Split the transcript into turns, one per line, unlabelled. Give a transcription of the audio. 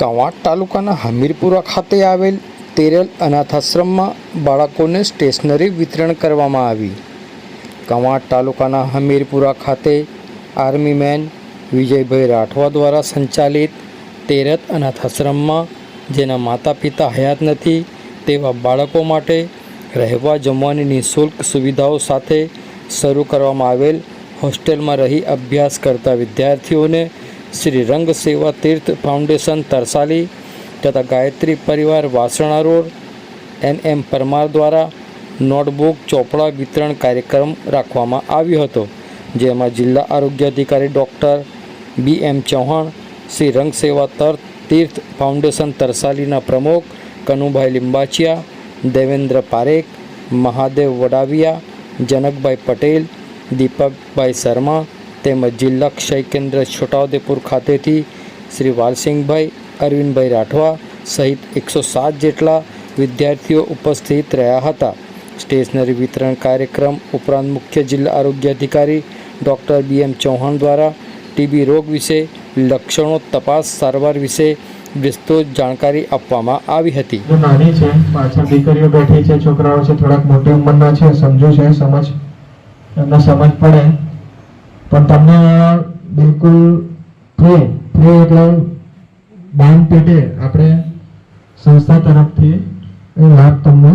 કવાંટ તાલુકાના હમીરપુરા ખાતે આવેલ તેરલ અનાથાશ્રમમાં બાળકોને સ્ટેશનરી વિતરણ કરવામાં આવી. કવાંટ તાલુકાના હમીરપુરા ખાતે આર્મી મેન વિજયભાઈ રાઠવા દ્વારા સંચાલિત તેરત અનાથાશ્રમમાં જેના માતા પિતા હયાત નથી, તેવા બાળકો માટે રહેવા જમવાની નિઃશુલ્ક સુવિધાઓ સાથે શરૂ કરવામાં આવેલ હોસ્ટેલમાં રહી અભ્યાસ કરતા વિદ્યાર્થીઓને શ્રી રંગ સેવા તીર્થ ફાઉન્ડેશન તરસાલી તથા Gayatri Parivar Vasna road N M Parmar દ્વારા નોટબુક ચોપડા વિતરણ કાર્યક્રમ રાખવામાં આવ્યો હતો, જેમાં જિલ્લા આરોગ્ય અધિકારી doctor B M Chauhan, Shri રંગ સેવા તર, તીર્થ ફાઉન્ડેશન તરસાલીના પ્રમુખ કનુભાઈ લિંબાચિયા, દેવેન્દ્ર પારેખ, મહાદેવ વડાવિયા, જનકભાઈ પટેલ, દીપકભાઈ શર્મા તેમજ જિલ્લા ક્ષય કેન્દ્ર છોટાઉદેપુર ખાતેથી શ્રી વાલસિંહભાઈ, અરવિંદભાઈ રાઠવા સહિત એકસો સાત જેટલા વિદ્યાર્થીઓ ઉપસ્થિત રહ્યા હતા. સ્ટેશનરી વિતરણ કાર્યક્રમ ઉપરાંત મુખ્ય જિલ્લા આરોગ્ય અધિકારી ડૉક્ટર બી એમ ચૌહાણ દ્વારા ટીબી રોગ વિશે, લક્ષણો તપાસ સારવાર વિશે વિસ્તૃત જાણકારી આપવામાં આવી હતી.
નાની છે, પાછળ દીકરીઓ બેઠી છે, છોકરાઓ છે, થોડાક મોટી ઉંમરના છે, સમજુ છે, સમજ, એમને સમજ પડે. પણ તમને બિલકુલ ફ્રી ફ્રી એટલે દાન પેટે આપણે સંસ્થા તરફથી લાભ તમને